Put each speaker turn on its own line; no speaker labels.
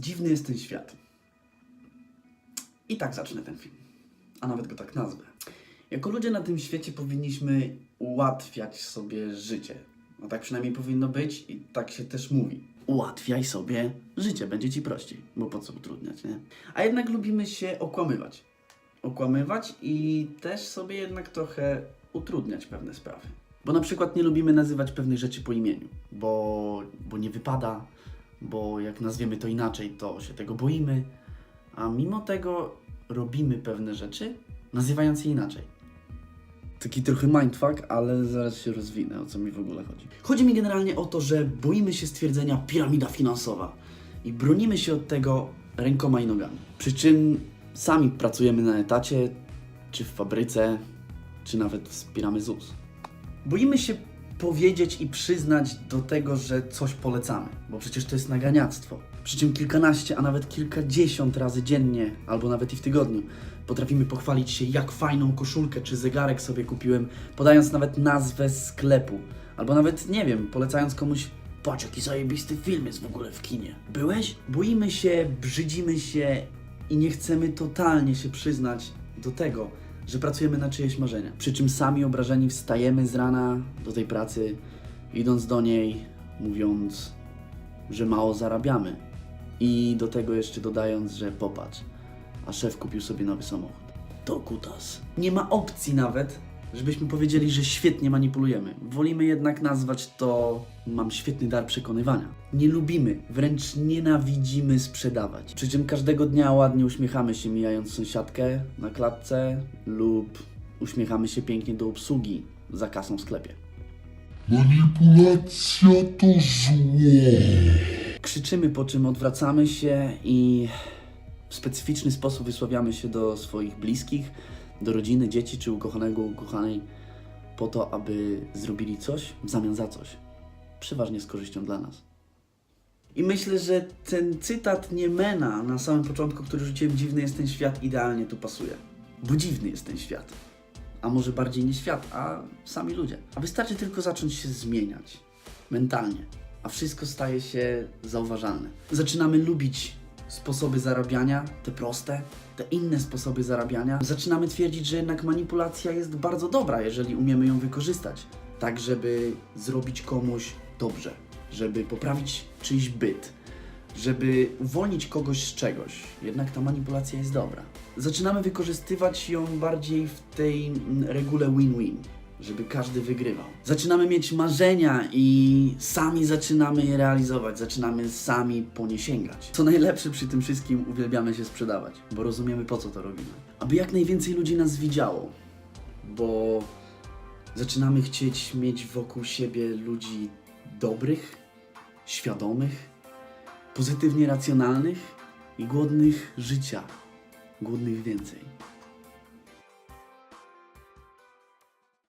Dziwny jest ten świat. I tak zacznę ten film. A nawet go tak nazwę. Jako ludzie na tym świecie powinniśmy ułatwiać sobie życie. No tak przynajmniej powinno być i tak się też mówi. Ułatwiaj sobie życie, będzie ci prościej, bo po co utrudniać, nie? A jednak lubimy się okłamywać. Okłamywać i też sobie jednak trochę utrudniać pewne sprawy. Bo na przykład nie lubimy nazywać pewnych rzeczy po imieniu, bo, bo nie wypada, bo jak nazwiemy to inaczej, to się tego boimy, a mimo tego robimy pewne rzeczy, nazywając je inaczej. Taki trochę mindfuck, ale zaraz się rozwinę, o co mi w ogóle chodzi. Chodzi mi generalnie o to, że boimy się stwierdzenia piramida finansowa i bronimy się od tego rękoma i nogami. Przy czym sami pracujemy na etacie, czy w fabryce, czy nawet wspieramy ZUS. Boimy się powiedzieć i przyznać do tego, że coś polecamy, bo przecież to jest naganiactwo. Przy czym kilkanaście, a nawet kilkadziesiąt razy dziennie, albo nawet i w tygodniu, potrafimy pochwalić się, jak fajną koszulkę czy zegarek sobie kupiłem, podając nawet nazwę sklepu, albo nawet, nie wiem, polecając komuś, patrz jaki zajebisty film jest w ogóle w kinie. Byłeś? Boimy się, brzydzimy się i nie chcemy totalnie się przyznać do tego, że pracujemy na czyjeś marzenia. Przy czym sami obrażeni wstajemy z rana do tej pracy, idąc do niej, mówiąc, że mało zarabiamy. I do tego jeszcze dodając, że popatrz, a szef kupił sobie nowy samochód. To kutas. Nie ma opcji nawet, żebyśmy powiedzieli, że świetnie manipulujemy. Wolimy jednak nazwać to mam świetny dar przekonywania. Nie lubimy, wręcz nienawidzimy sprzedawać. Przy czym każdego dnia ładnie uśmiechamy się mijając sąsiadkę na klatce lub uśmiechamy się pięknie do obsługi za kasą w sklepie.
Manipulacja to zło.
Krzyczymy, po czym odwracamy się i w specyficzny sposób wysławiamy się do swoich bliskich, do rodziny, dzieci czy ukochanego, ukochanej, po to, aby zrobili coś w zamian za coś. Przeważnie z korzyścią dla nas. I myślę, że ten cytat Niemena na samym początku, który rzuciłem, dziwny jest ten świat, idealnie tu pasuje. Bo dziwny jest ten świat. A może bardziej nie świat, a sami ludzie. A wystarczy tylko zacząć się zmieniać mentalnie, a wszystko staje się zauważalne. Zaczynamy lubić sposoby zarabiania, te proste, te inne sposoby zarabiania. Zaczynamy twierdzić, że jednak manipulacja jest bardzo dobra, jeżeli umiemy ją wykorzystać, tak żeby zrobić komuś dobrze, żeby poprawić czyjś byt, żeby uwolnić kogoś z czegoś. Jednak ta manipulacja jest dobra. Zaczynamy wykorzystywać ją bardziej w tej mm, regule win-win, żeby każdy wygrywał. Zaczynamy mieć marzenia i sami zaczynamy je realizować, zaczynamy sami po nie sięgać. Co najlepsze przy tym wszystkim, uwielbiamy się sprzedawać, bo rozumiemy po co to robimy. Aby jak najwięcej ludzi nas widziało, bo zaczynamy chcieć mieć wokół siebie ludzi dobrych, świadomych, pozytywnie racjonalnych i głodnych życia, głodnych więcej.